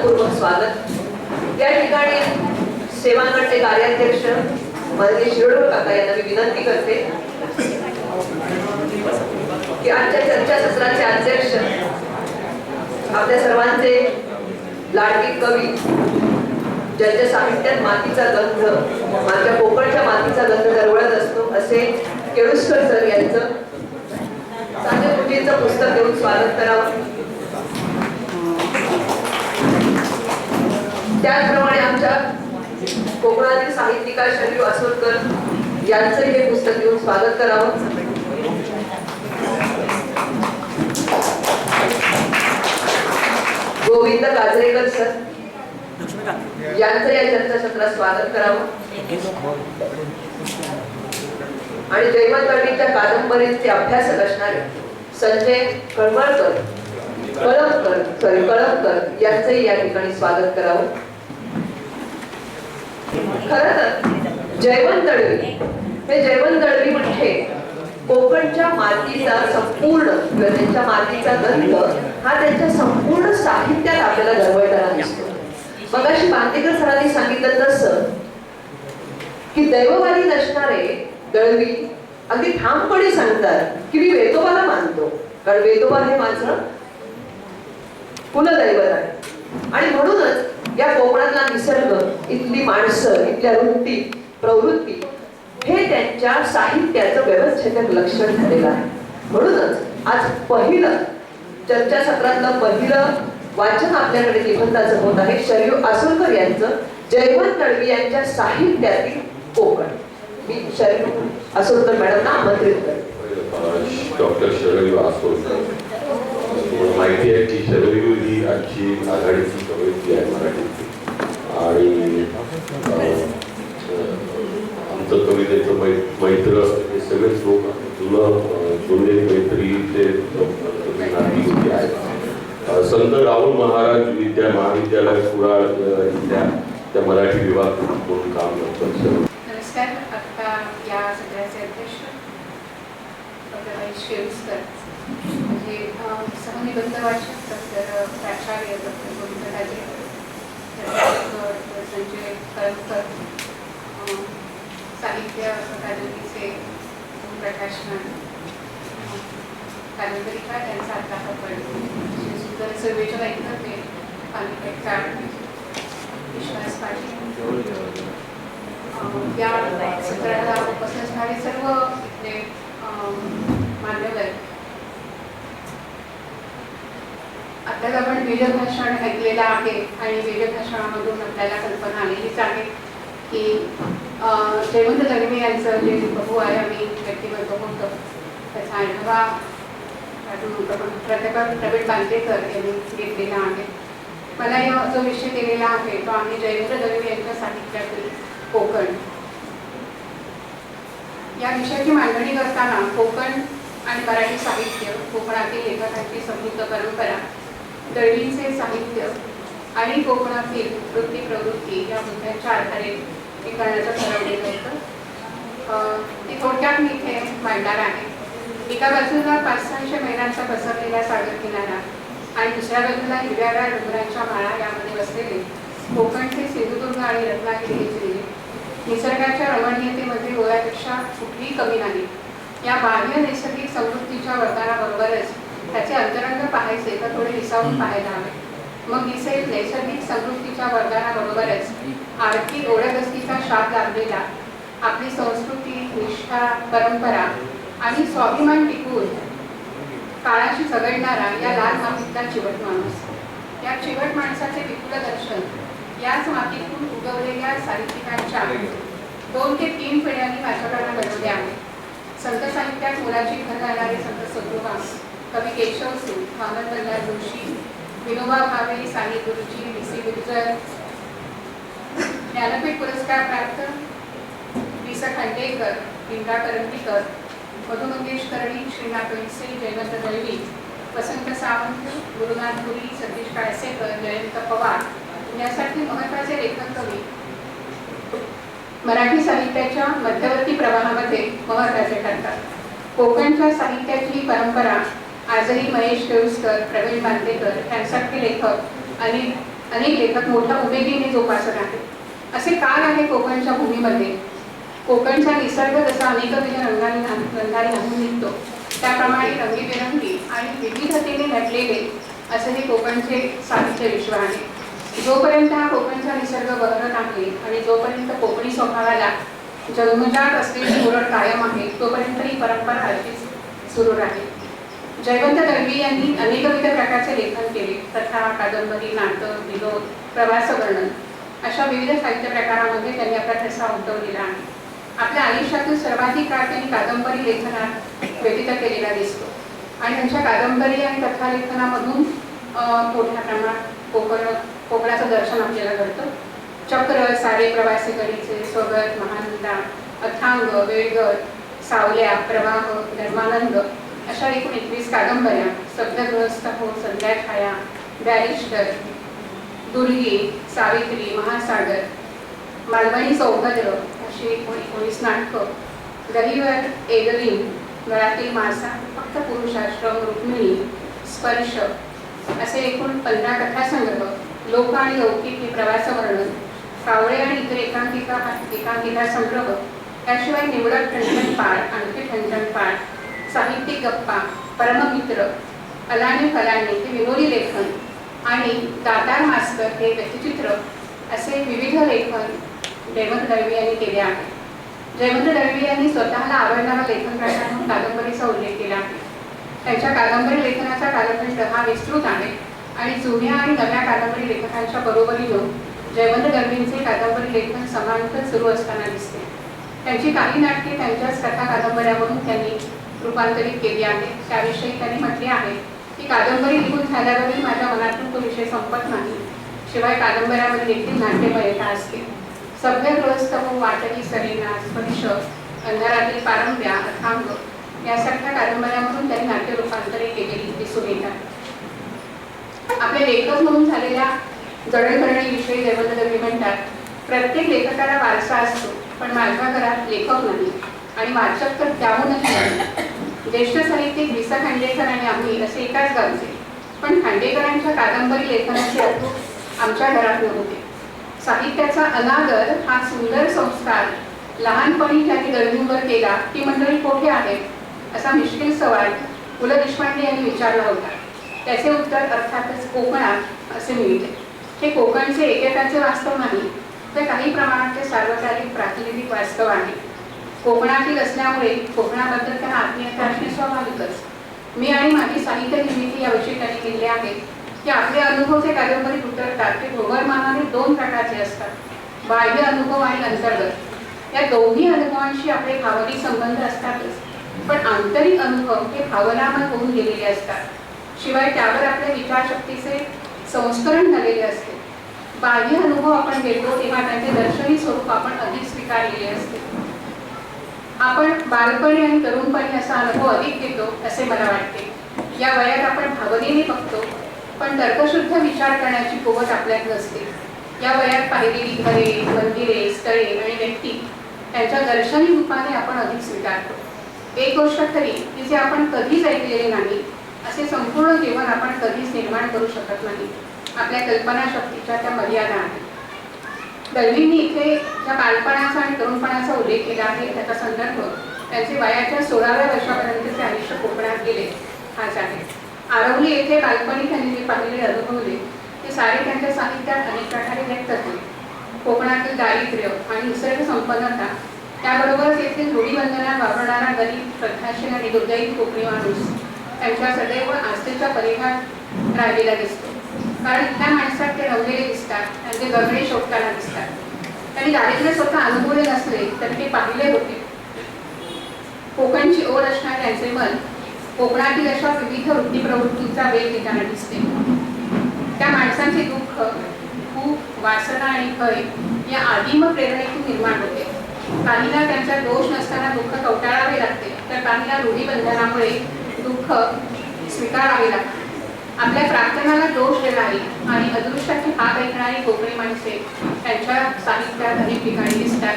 मनपूर्वक स्वागत. या ठिकाणी सेवागडचे कार्याध्यक्ष माननीय शिरोडकर काका यांना मी विनंती करते की आजच्या चर्चासत्राचे अध्यक्ष आपल्या सर्वांचे लाडकी कवी ज्यांच्या साहित्यात मातीचा गंध माझ्या कोकणच्या मातीचा गंध दरवळत असतो असे केळुसकर सर यांचं साध्या मुलींचं पुस्तक देऊन स्वागत करावं. त्याचप्रमाणे आमच्या कोकणातील साहित्यिका शरीर असोलकर यांचंही हे पुस्तक घेऊन स्वागत करावं. गोविंद काजरेकर सर यांचं या चर्चासत्रात स्वागत करावं. आणि जयवंत कादंबरीचे अभ्यासक असणारे संजय कळमळकर कळमकर सॉरी कळमकर यांचंही या ठिकाणी स्वागत करावं. खरं तर जयवंत दळवी हे जयवंत दळवी म्हणजे कोकणच्या मातीचा संपूर्ण त्यांच्या मातीचा गंध हा त्यांच्या संपूर्ण साहित्यात आपल्याला दरवळताना दिसतो. मग अशी बांदेकर सरांनी सांगितलं तसं की दैववादी नसणारे दळवी अगदी ठामपणे सांगतात की मी वेदोबाला मानतो. कारण वेदोबा हे माझं कुलदैवत आहे. आणि म्हणूनच या कोकणातला निसर्ग इथली माणसं इथल्या वृत्ती प्रवृत्ती हे त्यांच्या साहित्याचं व्यवस्थेत लक्षण झालेलं आहे. म्हणूनच आज पहिलं चर्चासत्रातलं पहिलं वाचन आपल्याकडे निबंधाचं होत आहे शरीर आसुरकर यांचं जयवंत तळवी यांच्या साहित्यातील कोकण. मी शरीर आसुरकर मॅडमना आमंत्रित करते. डॉक्टर शरयू आसोलकर माहिती आहे की शरयू ही आजची आघाडीची कवयित्री आहे मराठीची. आणि आमचं कवितेचं मै मैत्र हे सगळेच लोक जुनं जुने मैत्रीचे नाती आहेत. संत राहुल महाराज विद्या महाविद्यालय कुराळ इथल्या त्या मराठी विभाग म्हणून काम करतात नमस्कार. आता या सगळ्याचे अध्यक्ष डॉक्टर म्हणजे अं, सहनिबंध वाचक तर प्राचार्य डॉक्टर गोविंद राजे संजय कळमकर साहित्य अकादमीचे प्रकाश अं, कादंबरीकार त्यांचा आता आपण असे सुंदर सर्वेच्या ऐकतात ते पानिपतकार विश्वास पाटील. या सत्राला उपस्थित असणारे सर्व इथले मान्यवर आपल्याला आपण वेदभाषण ऐकलेलं आहे आणि वेदभाषणामधून आपल्याला कल्पना आलेलीच आहे की जयवंत जगमे यांचं जे बहु आहे आम्ही व्यक्तिमत्व होतं. त्याचा आढावा प्राध्यापक प्रवीण बांदेकर यांनी घेतलेला आहे. मला या जो विषय केलेला आहे तो आम्ही जयेंद्र दळवे यांच्या साहित्यातील कोकण. या विषयाची मांडणी करताना कोकण आणि मराठी साहित्य कोकणातील लेखकांची समृद्ध परंपरा दळवीचे साहित्य आणि कोकणातील वृत्ती प्रवृत्ती या मुद्द्यांच्या आधारे हे करण्याचं ठरवलेलं होतं. ती थोडक्यात मी इथे मांडणार आहे? एका बाजूला पाच सहाशे महिन्यांचा पसरलेला सागर किनारा आणि दुसऱ्या बाजूला हिरव्याव्या डोंगरांच्या माळा यामध्ये बसलेले कोकणचे सिंधुदुर्ग आणि रत्नागिरी हे जिल्हे. निसर्गाच्या रमणीयतेमध्ये गोव्यापेक्षा कुठलीही कमी नाही. या बाह्य नैसर्गिक समृद्धीच्या वर्तनाबरोबरच त्याचे अंतरंग पाहायचे तर थोडे विसावून पाहायला हवे. मग दिसेल नैसर्गिक समृद्धीच्या वरदानाबरोबरच आर्थिक ओढगस्तीचा शाप लागलेला आपली संस्कृती निष्ठा परंपरा आणि स्वाभिमान टिकवून काळाशी झगडणारा या लाल मातीतला चिवट माणूस. या चिवट माणसाचे विपुल दर्शन याच मातीतून उगवलेल्या साहित्यिकांच्या दोन ते तीन पिढ्यांनी माझ्याकडे घडवले आहे. संत साहित्यात मुलाची घर घालणारे संत सद्गुहा कवी केशव सूत वामनमल्हार जोशी विनोबा भावे साई गुरुजी डी सी गुर्जर. ज्ञानपीठ पुरस्कार प्राप्त. वि स खांडेकर इंद्रा करंदीकर मधु मंगेश कर्णी श्रीनाथ वैसे जयवंत दळवी वसंत सावंत गुरुनाथ पुरी सतीश काळसेकर जयंत पवार यासाठी महत्त्वाचे लेखक कवी मराठी साहित्याच्या मध्यवर्ती प्रवाहामध्ये महत्त्वाचे ठरतात. कोकणच्या साहित्याची परंपरा आजही महेश केळुसकर प्रवीण बांदेकर यांसारखे लेखक आणि अनेक लेखक मोठ्या उमेदीने जोपासत आहेत. असे काय आहे कोकणच्या भूमीमध्ये? कोकणचा निसर्ग जसा अनेकविध रंगाने रंगाने घालून निघतो त्याप्रमाणे रंगीबेरंगी आणि विविधतेने नटलेले असे हे कोकणचे साहित्य विश्व आहे. जोपर्यंत हा कोकणचा निसर्ग बहरत आहे आणि जोपर्यंत कोकणी स्वभावाला जन्मजात असलेली मुरड कायम आहे तोपर्यंत ही परंपरा अशीच सुरू राहील. जयवंत दळवी यांनी अनेकविध प्रकारचे लेखन केले. कथा कादंबरी नाटक विनोद प्रवास वर्णन अशा विविध साहित्य प्रकारामध्ये त्यांनी आपला ठसा उमटवलेला आहे. आपल्या आयुष्यातील सर्वाधिक काळ त्यांनी कादंबरी लेखनात व्यतीत केलेला दिसतो. आणि त्यांच्या कादंबरी आणि कथा लेखनामधून मोठ्या प्रमाणात कोकण कोकणाचं दर्शन आपल्याला घडतं. चक्र सारे प्रवासी गडीचे स्वगत महानंदा अथांग वेळगत सावल्या प्रवाह धर्मानंद अशा एकूण एकवीस कादंबऱ्या शब्दग्रस्त हो संध्याछाया बॅरिस्टर दुर्गी सावित्री महासागर मालवणी सौभद्र अशी एकूण एकोणीस नाटकं. गरीवर एगरीन गळातील मासा फक्त पुरुषाश्रम रुक्मिणी स्पर्श असे एकूण पंधरा कथासंग्रह लोक आणि लौकिक हे प्रवास वर्णन कावळे आणि इतर एकांकिका एकांकिका संग्रह त्याशिवाय निवडक ठणठण पाळ आणखी ठणठण पाळ साहित्यिक गप्पा परममित्र अलाने फलाने हे विनोदी लेखन आणि दातार मास्तर हे व्यक्तिचित्र असे विविध लेखन जयवंत दळवी यांनी केले आहे. जयवंत दळवी यांनी स्वतःला आवडणारा लेखन प्रकार म्हणून कादंबरीचा उल्लेख केला आहे. त्यांच्या कादंबरी लेखनाचा कालखंड हा विस्तृत आहे आणि जुन्या आणि नव्या कादंबरी लेखकांच्या बरोबरीनं जयवंत दळवींचे कादंबरी लेखन समांतर सुरू असताना दिसते. त्यांची काही नाटके त्यांच्याच कथा कादंबऱ्यावरून त्यांनी रूपांतरित केली आहे. त्याविषयी त्यांनी म्हटले आहे की कादंबरी लिहून झाल्यावरही माझ्या मनातून तो विषय संपत नाही. शिवाय कादंबऱ्यामध्ये देखील नाट्यमयता असते. सभ्य गृहस्थ वाटली सरीना स्पर्श अंधारातील पारंब्या अथांग यासारख्या कादंबऱ्यामधून त्यांनी नाट्य रूपांतरित केलेली दिसून येतात. आपले लेखक म्हणून झालेल्या जडणघडणीविषयी जयवंत म्हणतात प्रत्येक लेखकाला वारसा असतो पण माझ्या घरात लेखक नाही. आणि वाचक तर त्याहूनही ज्येष्ठ साहित्यिक विसा खांडेकर आणि आम्ही असे एकाच गावचे. पण खांडेकरांच्या कादंबरी लेखनाचे अद्भुत आमच्या घरात नव्हते. साहित्याचा अनादर हा सुंदर संस्कार लहानपणी ज्यांनी दळवींवर केला ती मंडळी कोठे आहेत असा मिश्किल सवाल पु ल देशपांडे यांनी विचारला होता. त्याचे उत्तर अर्थातच कोकणात असे मिळते. हे कोकणचे एकेकाचे वास्तव नाही तर काही प्रमाणात ते सार्वकालिक प्रातिनिधिक वास्तव आहे. कोकणातील असल्यामुळे कोकणाबद्दल त्यांना आत्मीयता असणे स्वाभाविकच. मी आणि माझी साहित्य निर्मिती याविषयी त्यांनी लिहिले आहे की आपले अनुभव जे कादंबरीत उतरतात ते भोगरमानाने दोन प्रकारचे असतात. बाह्य अनुभव आणि अंतर्गत. या दोन्ही अनुभवांशी आपले भावनिक संबंध असतातच. पण आंतरिक अनुभव हे भावनामय होऊन गेलेले असतात. शिवाय त्यावर आपल्या विचारशक्तीचे संस्करण झालेले असते. बाह्य अनुभव आपण घेतो तेव्हा त्यांचे दर्शनी स्वरूप आपण अधिक स्वीकारलेले असते. आपण बालपणी आणि तरुणपणी असा अनुभव अधिक घेतो असे मला वाटते. या वयात आपण भावनेने बघतो पण तर्कशुद्ध विचार करण्याची कुवत आपल्यात नसते या वयात पाहिलेली घरे मंदिरे स्थळे आणि व्यक्ती त्यांच्या दर्शनी रूपाने आपण अधिक स्वीकारतो. एक गोष्ट खरी की जे आपण कधीच ऐकलेले नाही असे संपूर्ण जीवन आपण कधीच निर्माण करू शकत नाही. आपल्या कल्पनाशक्तीच्या त्या मर्यादा आहेत. दळवींनी इथे ज्या बालपणाचा आणि तरुणपणाचा उल्लेख केला आहे त्याचा संदर्भ त्यांचे वयाच्या सोळाव्या वर्षापर्यंतचे आयुष्य कोकणात गेले. हाच आहे. आरवली येथे बालपणी त्यांनी जे पाहिले अनुभवले ते सारे त्यांच्या साहित्यात अनेक प्रकारे व्यक्त होते. कोकणातील दारिद्र्य आणि निसर्ग संपन्नता त्याबरोबरच येथील रूढीबंधनात वापरणारा गरीब श्रद्धाशील आणि दुर्दैवी कोकणी माणूस त्यांच्या सदैव आस्थेच्या परिघात राहिलेला दिसतो. कारण त्या माणसात ते रवलेले ते त्यांचे शोधताना दिसतात. त्यांनी दारिद्र्य स्वतः अनुभवले नसले तरी ते पाहिले होते. कोकणची ओढ असणारे त्यांचे मन कोकणातील अशा विविध वृत्ती प्रवृत्तींचा वेग घेताना दिसते. त्या माणसांचे दुःख खूप वासना आणि भय या आदिम प्रेरणेतून निर्माण होते. काहीला त्यांचा दोष नसताना दुःख कवटाळावे लागते तर काहीला रूढीबंधनामुळे दुःख स्वीकारावे लागते. आपल्या प्रार्थनाला दोष देणारी आणि अदृश्याची हात ऐकणारी कोकणी माणसे त्यांच्या साहित्यात अनेक ठिकाणी दिसतात.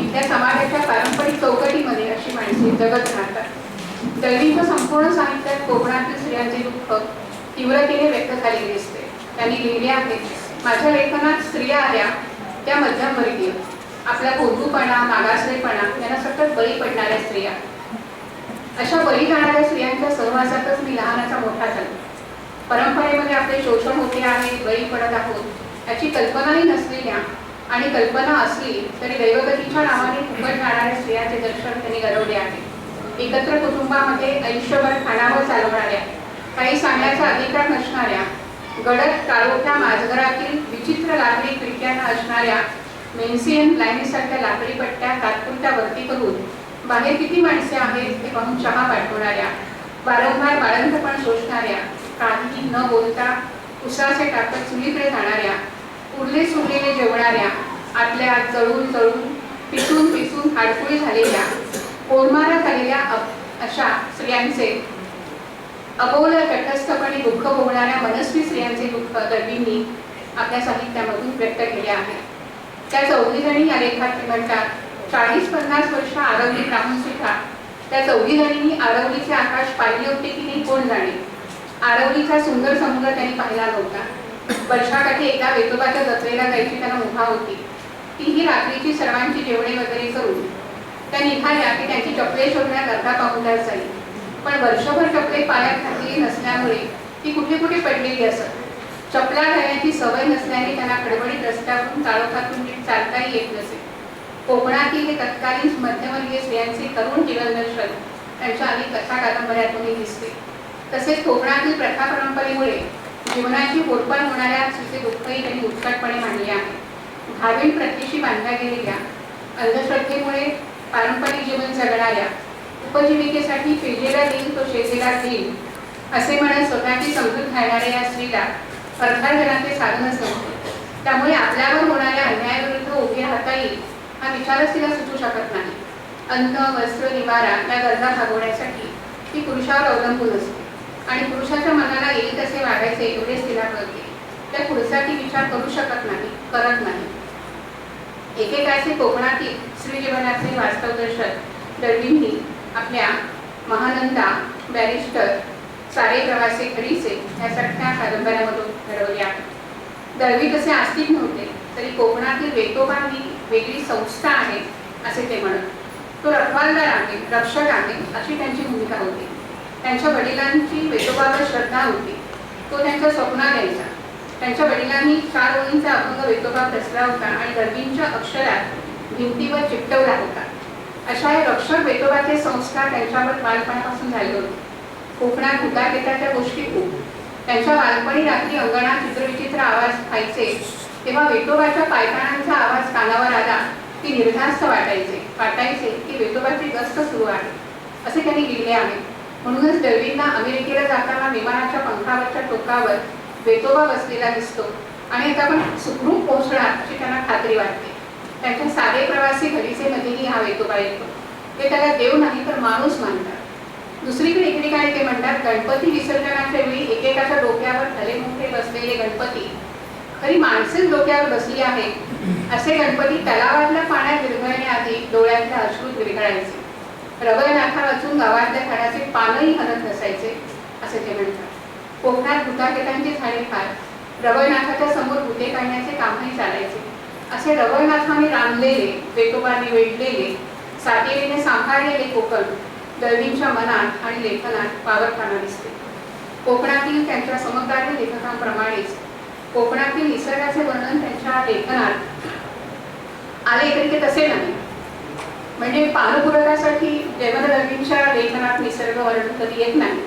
इथल्या समाजाच्या पारंपरिक चौकटीमध्ये अशी माणसे जगत राहतात. दळवींच्या संपूर्ण साहित्यात कोकणातील स्त्रियांचे दुःख तीव्रतेने व्यक्त झालेले दिसते. त्यांनी लिहिले आहे माझ्या लेखनात स्त्रिया आल्या त्या मध्यमवर्गीय आपला भोंदूपणा मागासलेपणा यांना सतत बळी पडणाऱ्या स्त्रिया. अशा बळी जाणाऱ्या स्त्रियांच्या सहवासातच मी लहानाचा मोठा झालो. परंपरेमध्ये आपले शोषण होते आहे बळी पडत आहोत याची कल्पनाही नसलेल्या आणि कल्पना असली तरी दैवगतीच्या नावाने फुकट जाणाऱ्या स्त्रियांचे दर्शन त्यांनी घडवले आहे. एकत्र कुटुंबामध्ये आयुष्यभर खाणावर चालवणाऱ्या काही सांगण्याचा अधिकार नसणाऱ्या गडद काळोख्या माझघरातील विचित्र लाकडी खिडक्यांना असणाऱ्या मेन्सियन लाईनीसारख्या लाकडी पट्ट्या तात्पुरत्या वरती करून बाहेर किती माणसे आहेत ते पाहून चहा पाठवणाऱ्या वारंवार बाळंतपण शोषणाऱ्या काहीही न बोलता उसाचे टाकत चुलीकडे जाणाऱ्या उरले सुरलेले जेवणाऱ्या आतल्या आत जळून जळून पिसून पिसून हाडकुळी झालेल्या कोरमारा झालेल्या अशा स्त्रियांचे अबोल तटस्थपणे दुःख भोगणाऱ्या मनस्वी स्त्रियांचे दुःख दर्वींनी आपल्या साहित्यामधून व्यक्त केले आहे. त्या चौघीजणी या लेखात म्हणतात चाळीस पन्नास वर्ष आरवलीत राहून सुद्धा त्या चौघीजणींनी आरवलीचे आकाश पाहिले होते की नाही कोण जाणे? आरवलीचा सुंदर समुद्र त्यांनी पाहिला नव्हता. वर्षाकाठी एकदा वेतोबाच्या जत्रेला जायची त्यांना मुभा होती. तीही रात्रीची सर्वांची जेवणे वगैरे करून. त्या निघाल्या की त्यांची चपले शोधण्यात अर्धा पाऊण जाईल पण वर्षभर चपले पायात घातलेली नसल्यामुळे ती कुठे कुठे पडलेली असत. चपला घालण्याची सवय नसल्याने त्यांना खडबडीत रस्त्यावरून ताळोखातून नीट चालताही येत नसे. कोकणातील हे तत्कालीन मध्यमवर्गीय स्त्रियांचे तरुण जीवनदर्शन त्यांच्या अनेक कथा कादंबऱ्यातूनही दिसते. तसेच कोकणातील प्रथा परंपरेमुळे जीवनाची होरपण होणाऱ्या स्त्रीचे दुःखही त्यांनी उत्कटपणे मांडले आहे. भावीण प्रथेशी बांधल्या गेलेल्या अंधश्रद्धेमुळे पारंपरिक जीवन जगणाऱ्या उपजीविकेसाठी पेजेला देईल तो शेतीला देईल असे म्हणत स्वतःची समजूत घालणाऱ्या या स्त्रीला अर्थार्जनाचे साधनच नव्हते त्यामुळे आपल्यावर होणाऱ्या अन्यायाविरुद्ध उभे राहता येईल हा विचारच तिला सुचू शकत नाही. अन्न वस्त्र निवारा या गरजा भागवण्यासाठी ती पुरुषावर अवलंबून असते. आणि पुरुषाच्या मनाला येईल तसे वागायचे एवढेच तिला कळते. त्या पुढचा ती विचार करू शकत नाही करत नाही. एकेकाचे कोकणातील स्त्री जीवनाचे वास्तव दर्शक दळवींनी आपल्या महानंदा बॅरिस्टर सारे प्रवासी घडीचे यासारख्या कादंबऱ्यामधून घडवले आहे. दळवी तसे आस्तिक नव्हते तरी कोकणातील वेतोबा ही वेगळी संस्था आहे असे ते म्हणत. तो रखवालदार आहे रक्षक आहे अशी त्यांची भूमिका होती. त्यांच्या वडिलांची वेतोबावर श्रद्धा होती. तो त्यांच्या स्वप्नात यायचा त्यांच्या वडिलांनी चार ओळींचा अभंग वेतोबा रचला होता आणि दर्वींच्या अक्षरात भिंतीवर चिकटवला होता. अशा हे रक्षक वेतोबाचे संस्कार त्यांच्यावर बालपणापासून झाले होते. कोकणात भूताकेताच्या गोष्टी खूप. त्यांच्या बालपणी रात्री अंगणात चित्रविचित्र आवाज व्हायचे. तेव्हा वेतोबाच्या पायताणांचा आवाज कानावर आला की निर्धास्त वाटायचे. वाटायचे की वेतोबाची गस्त सुरू आहे. असे त्यांनी लिहिले आहे. म्हणूनच दळवींना अमेरिकेला जाताना विमानाच्या पंखावरच्या टोकावर वेतोबा बसलेला दिसतो. आणि आता आपण सुखरूप पोहोचणार अशी त्यांना खात्री वाटते. त्यांच्या साधे प्रवासी घरीचे मध्येही हा वेतोबा येतो. ते त्याला देव नाही तर माणूस मानतात. दुसरीकडे इकडे काय ते म्हणतात गणपती विसर्जनाच्या वेळी एकेकाच्या डोक्यावर भले मोठे बसलेले गणपती. खरी माणसेच डोक्यावर बसली आहे. असे गणपती तलावातल्या पाण्यात विरघळण्याआधी डोळ्यातल्या अश्रूत विरघळायचे. रवळनाथा वाचून गावातल्या झाडाचे पानही हलत नसायचे असे ते म्हणतात. कोकणात भूताकेतांची झाडे फार रवळनाथाच्या समोर भूते काढण्याचे कामही चालायचे. असे रवळनाथाने रांधलेले वेटोबाने वेढलेले सातेरीने सांभाळलेले कोकण दळवींच्या मनात आणि लेखनात वावरताना दिसते. कोकणातील त्यांच्या समकालीन लेखकांप्रमाणेच कोकणातील निसर्गाचे वर्णन त्यांच्या लेखनात आले तरी ते तसे नाही म्हणजे पानुपुरकासाठी जयवंत दळवींच्या लेखनात निसर्ग वर्णन कधी येत नाही.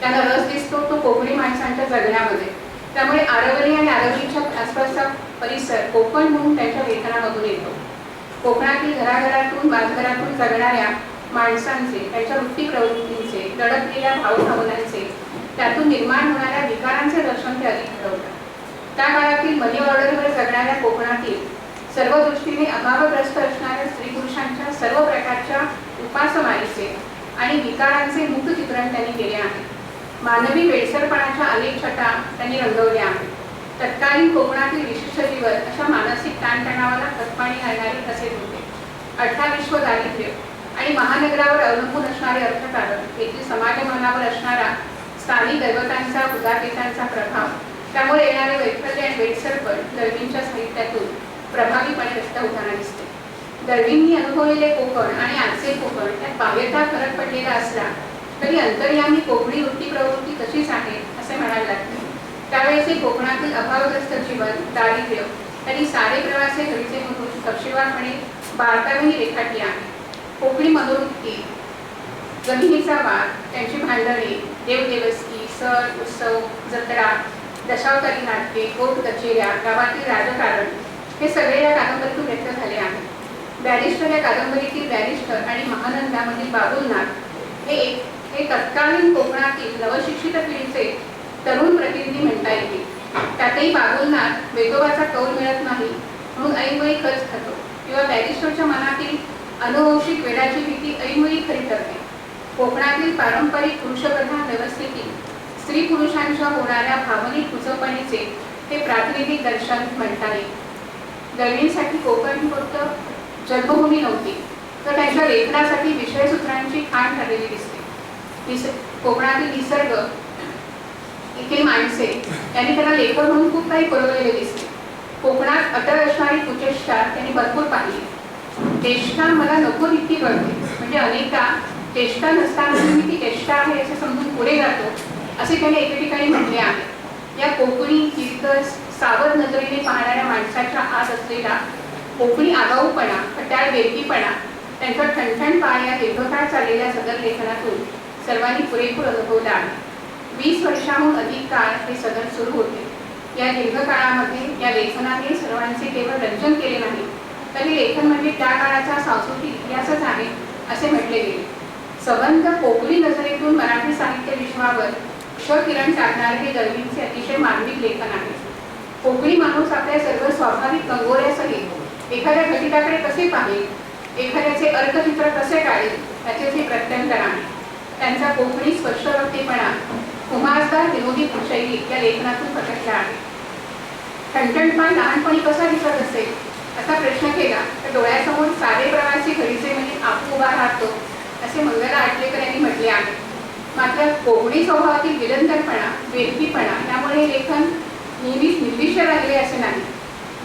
त्यांना रस दिसतो तो कोकणी माणसांच्या जगण्यामध्ये. त्यामुळे आरवली आणि आरवलीच्या आसपासचा परिसर कोकण म्हणून त्यांच्या लेखनामधून येतो. कोकणातील घराघरातून बाजघरातून जगणाऱ्या माणसांचे त्यांच्या वृत्ती प्रवृत्तींचे दडपलेल्या भावभावनांचे त्यातून निर्माण होणाऱ्या विकारांचे दर्शन ते अधिक घडवतात त्या काळातील मनी ऑर्डरवर जगणाऱ्या कोकणातील सर्व दृष्टीने अभावग्रस्त असणाऱ्या स्त्री पुरुषांच्या सर्व प्रकारच्या उपासमारीचे आणि विकारांचे मुखचित्रण चित्रण त्यांनी केले आहे. मानवी वेडसरपणाच्या अनेक छटा त्यांनी रंगवल्या आहेत. तत्कालीन कोकणातील विशिष्ट जीवन अशा मानसिक ताणतणावाला खतपाणी घालणारे असे होते? अठरा विश्व दारिद्र्य आणि महानगरावर अवलंबून असणारे अर्थकारण येथील समाजमानावर असणारा स्थानिक दैवतांचा उदाकेतांचा प्रभाव त्यामुळे येणारे वैफल्य आणि वेडसरपण दळवींच्या साहित्यातून प्रभावीपणे रस्त्या उदाहरण दिसते. दळवींनी अनुभवलेले कोकण आणि आजचे कोकण यात बाह्यता फरक पडलेला असला तरी अंतर्यामी कोकणी वृत्ती प्रवृत्ती तशीच आहे असे म्हणावे लागते त्यावेळेचे कोकणातील अभावग्रस्त जीवन दारिद्र्य त्यांनी सारे प्रवासी घरीचे म्हणून तपशीलवारपणे बारकावेने रेखाटली आहे. कोकणी मनोवृत्ती जमिनीचा वाद त्यांची भांडणे देवदेवस्की सण उत्सव जत्रा दशावतारी नाटके कोट कचेऱ्या गावातील राजकारण हे सगळे या कादंबरीतून व्यक्त झाले आहे. बॅरिस्टर या कादंबरीतील बॅरिस्टर आणि महानंदामधील बाबुलनाथ हे हे तत्कालीन कोकणातील नवशिक्षित पिढीचे तरुण प्रतिनिधी म्हणता येतील. त्यातही बाबुलनाथ वेगोबाचा कौल मिळत नाही म्हणून ऐनवेळी खर्च खातो किंवा बॅरिस्टरच्या मनातील अनुवंशिक वेळाची भीती ऐनवेळी खरी ठरते कोकणातील पारंपरिक पुरुषप्रधान व्यवस्थेतील स्त्री पुरुषांच्या होणाऱ्या भावनिक कुचपणीचे हे प्रातिनिधिक दर्शन म्हणता येईल. दळवींसाठी कोकण फक्त जन्मभूमी नव्हती. तर त्यांच्या लेखनासाठी विषयसूत्रांची खाण ठरलेली दिसते. निस कोकणातील निसर्ग इथील माणसे यांनी त्यांना लेखक म्हणून खूप काही पुरवलेले दिसते. कोकणात अटळ असणारी कुचेष्टा त्यांनी भरपूर पाहिली. चेष्टा मला नको इतकी कळते. म्हणजे अनेकदा चेष्टा नसताना मी ती चेष्टा आहे असे समजून पुढे जातो असे त्यांनी एके ठिकाणी म्हटले आहे. या कोकणी किरकस सावध नजरेने पाहणाऱ्या माणसाच्या आत असलेला कोकणी आगाऊपणा खट्याळ बेरकीपणा त्यांचा ठणठण पाळ या दीर्घकाळ चाललेल्या सदर लेखनातून सर्वांनी पुरेपूर अनुभवला आहे वीस वर्षाहून अधिक काळ हे सदन सुरू होते. या दीर्घकाळामध्ये या लेखनाने सर्वांचे केवळ रंजन केले नाही तर हे लेखन म्हणजे त्या काळाचा सांस्कृतिक इतिहासच आहे असे म्हटले गेले. सबंध कोकणी नजरेतून मराठी साहित्य विश्वावर क्षकिरण टाकणारे हे दळवींचे अतिशय मानवी लेखन आहे. कोकणी माणूस आपल्या सर्व स्वाभाविक कंगोऱ्यासहित एखाद्या घटिकाकडे कसे पाहिल एखाद्याचे अर्थचित्र कसे काढेल त्याचे ते प्रत्यंतर आहे. त्यांचा कोकणी स्पष्टवक्तीपणा कुमारदार विनोदी शैली या लेखनातून पटकला आहे. ठणठणपण लहानपणी कसा दिसत असेल असा प्रश्न केला तर डोळ्यासमोर सारे प्रवासी घरीचे म्हणजे आपू उभा राहतो असे मंगला आटलेकर यांनी म्हटले आहे. मात्र कोकणी स्वभावातील विलंदरपणा वेदकीपणा यामुळे हे लेखन नेहमीच निर्दिष्ट राहिले असे नाही.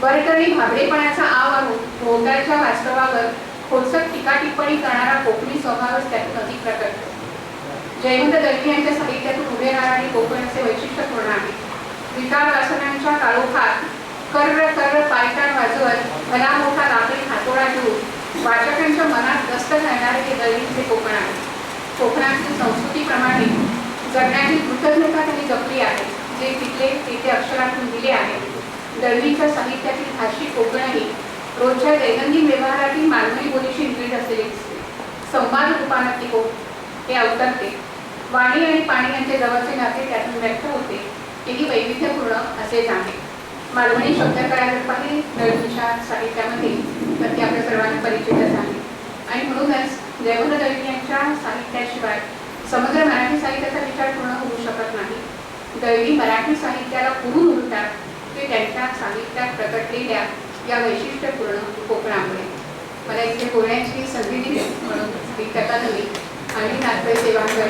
बरकरी भाबडेपणाचा आव आणून भोवतालच्या वास्तवावर खोचक टीका टिप्पणी करणारा कोकणी स्वभावच त्यातून अधिक प्रकट जयवंत दळवी यांच्या साहित्यातून उभे राहणारी कोकणचे वैशिष्ट्यपूर्ण आहे. विकार वासनांच्या काळोखात कर्र कर्र पायताण वाजवत भला मोठा लाकडी हातोडा घेऊन वाचकांच्या मनात दस्त घालणारे हे दळवींचे कोकण आहे. कोकणातील संस्कृतीप्रमाणे जगण्याची कृतज्ञता त्यांनी जपली आहे. जे तिथले तिथे अक्षरातून दिले आहे. दळवीच्या साहित्यातील भाषिक कोकणही रोजच्या दैनंदिन व्यवहारातील मानवी बोलीशी निगडीत असलेली दिसते. संवाद रूपानं ती हे अवतरते. वाणी आणि पाणी यांचे जवळचे नाते त्यातून व्यक्त होते. तेही वैविध्यपूर्ण असेच आहे मालवणी शब्द जर पाहिली दळवीच्या साहित्यामध्ये तर ते आपल्या सर्वांना परिचितच आहे आणि म्हणूनच जयवंत दळवी यांच्या साहित्याशिवाय समग्र मराठी साहित्याचा विचार पूर्ण होऊ शकत नाही. दळवी मराठी साहित्याला पुरून उरतात ते त्यांच्या साहित्यात प्रकटलेल्या या वैशिष्ट्यपूर्ण कोकणामुळे मला इथे बोलण्याची संधी दिली. म्हणून ही कथा नवी आणि नाट्य सेवांवर